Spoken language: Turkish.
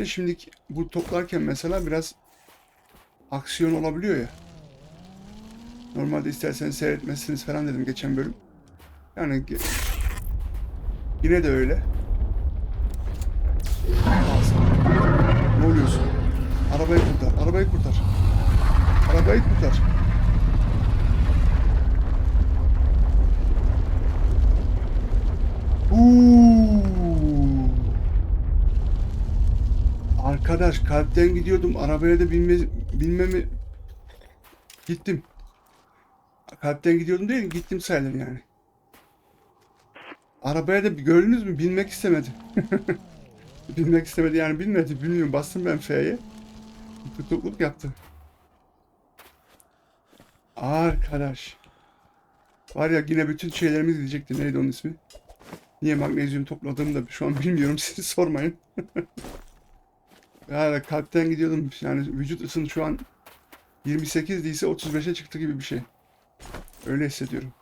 Ve şimdi bu toplarken mesela biraz aksiyon olabiliyor ya. Normalde isterseniz seyretmezsiniz falan dedim geçen bölüm. Yani yine de öyle. Ne oluyorsun? Arabayı kurtar, arabayı kurtar. Arabayı kurtar. Arkadaş kalpten gidiyordum. Arabaya da binme, binmemi gittim. Kalpten gidiyordum değil, gittim sayılır yani. Arabaya da gördünüz mü? Binmek istemedi. Binmek istemedi yani bilmedi. Bilmiyorum bastım ben F'ye. Tutukluk yaptı. Arkadaş. Var ya yine bütün şeylerimiz gidecekti. Neydi onun ismi? Niye magnezyum topladığımı da şu an bilmiyorum. Siz sormayın. Yani kalpten gidiyordum. Yani vücut ısın şu an 28 değilse 35'e çıktı gibi bir şey. Öyle hissediyorum.